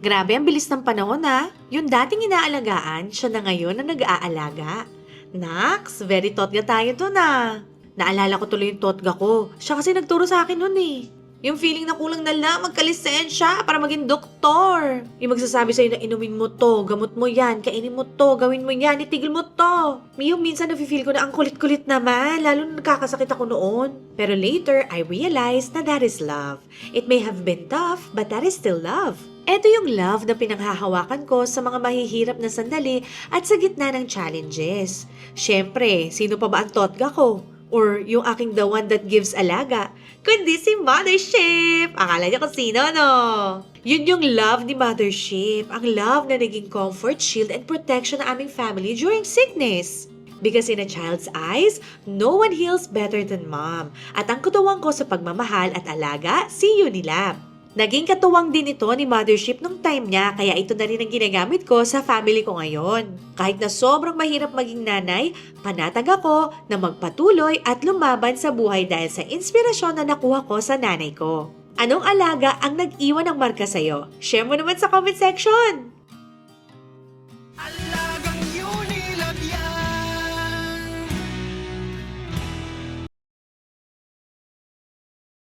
Grabe ang bilis ng panahon ha. Yung dating inaalagaan, siya na ngayon na nag-aalaga. Nax, very totga tayo dun ah. Naalala ko tuloy yung totga ko. Siya kasi nagturo sa akin nun eh. Yung feeling na kulang na lang magkalisensya para maging doktor. Yung magsasabi sa'yo na inumin mo to, gamot mo yan, kainin mo to, gawin mo yan, itigil mo to. Yung minsan nafe-feel ko na ang kulit-kulit naman, lalo na nakakasakit ako noon. Pero later, I realized na that is love. It may have been tough, but that is still love. Ito yung love na pinanghahawakan ko sa mga mahihirap na sandali at sa gitna ng challenges. Siyempre, sino pa ba ang totga ko? Or yung aking the one that gives alaga? Kundi si Mothership! Akala niyo kung sino, no? Yun yung love ni Mothership. Ang love na naging comfort, shield, and protection ng aming family during sickness. Because in a child's eyes, no one heals better than mom. At ang katuwang ko sa pagmamahal at alaga, si Unilab. Naging katuwang din ito ni Mothership nung time niya kaya ito na rin ang ginagamit ko sa family ko ngayon. Kahit na sobrang mahirap maging nanay, panatag ako na magpatuloy at lumaban sa buhay dahil sa inspirasyon na nakuha ko sa nanay ko. Anong alaga ang nag-iwan ng marka sa'yo? Share mo naman sa comment section!